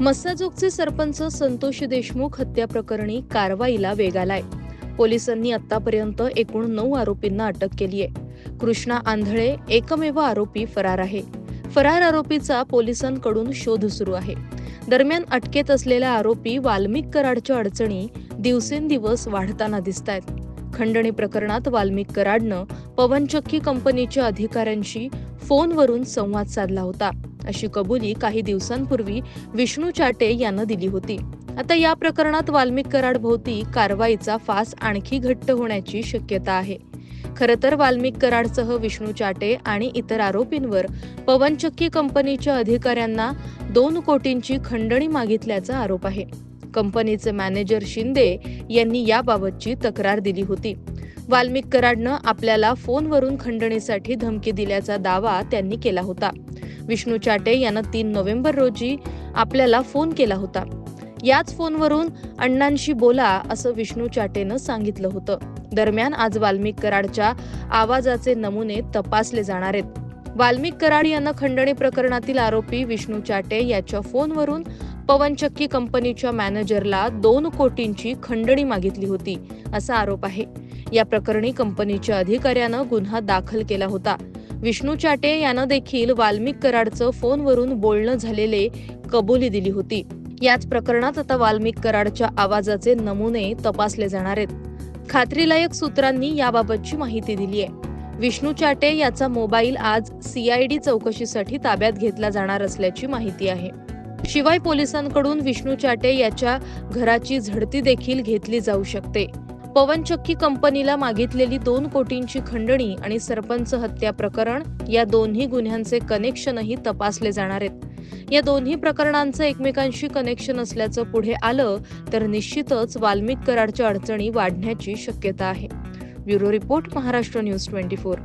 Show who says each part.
Speaker 1: मस्साजोगचे सरपंच संतोष देशमुख हत्या प्रकरणी कारवाईला वेग आलाय. पोलिसांनी आतापर्यंत एकूण नऊ आरोपींना अटक केली आहे. कृष्णा आंधळे एकमेव आरोपी फरार आहे. फरार आरोपीचा पोलिसांकडून शोध सुरू आहे. दरम्यान अटकेत असलेला आरोपी वाल्मिक कराडच्या अडचणी दिवसेंदिवस वाढताना दिसत आहेत खंडणी प्रकरणात वाल्मिक कराडनं पवनचक्की कंपनीच्या अधिकाऱ्यांशी फोनवरून संवाद साधला होता. अशी कबुली काही दिवसांपूर्वी विष्णू चाटे यानं दिली होती. आता या प्रकरणात वाल्मिक कराड भोवती कारवाईचा फास आणखी घट्ट होण्याची शक्यता आहे. खर तर वाल्मिक कराडसह विष्णू चाटे आणि इतर आरोपींवर पवनचक्की कंपनीच्या अधिकाऱ्यांना दोन कोटींची खंडणी मागितल्याचा आरोप आहे. कंपनीचे मॅनेजर शिंदे यांनी याबाबतची तक्रार दिली होती. वाल्मिक कराडनं आपल्याला फोनवरून खंडणीसाठी धमकी दिल्याचा दावा त्यांनी केला होता. विष्णू चाटे यानं तीन नोव्हेंबर रोजी आपल्याला फोन केला होता. याच फोनवरून अण्णांशी बोला असं विष्णू चाटेनं सांगितलं होतं. दरम्यान आज वाल्मिक कराडच्या आवाजाचे नमुने तपासले जाणार आहेत. वाल्मिक कराड यांना खंडणी प्रकरणातील आरोपी विष्णू चाटे याच्या फोनवरून पवनचक्की कंपनीच्या मॅनेजरला दोन कोटींची खंडणी मागितली होती असा आरोप आहे. या प्रकरणी कंपनीच्या अधिकाऱ्यानं गुन्हा दाखल केला होता. विष्णू चाटे यानं देखील वाल्मिक कराडचं फोनवरून बोलणं झालेले कबुली दिली होती. याच प्रकरणात आता वाल्मिक कराडच्या आवाजाचे नमुने तपासले जाणार आहेत. खात्रीलायक सूत्रांनी याबाबतची माहिती दिली आहे विष्णू चाटे याचा मोबाईल आज सीआयडी चौकशीसाठी ताब्यात घेतला जाणार असल्याची माहिती आहे. शिवाय पोलिसांकडून विष्णू चाटे याच्या घराची झडती देखील घेतली जाऊ शकते. पवनचक्की कंपनीला मागितलेली दोन कोटींची खंडणी आणि सरपंच हत्या प्रकरण या दोन्ही गुन्ह्यांचे कनेक्शनही तपासले जाणार आहेत. या दोन्ही प्रकरणांचं एकमेकांशी कनेक्शन असल्याचं पुढे आलं तर निश्चितच वाल्मिक कराडच्या अडचणी वाढण्याची शक्यता आहे. Bureau report Maharashtra news twenty four.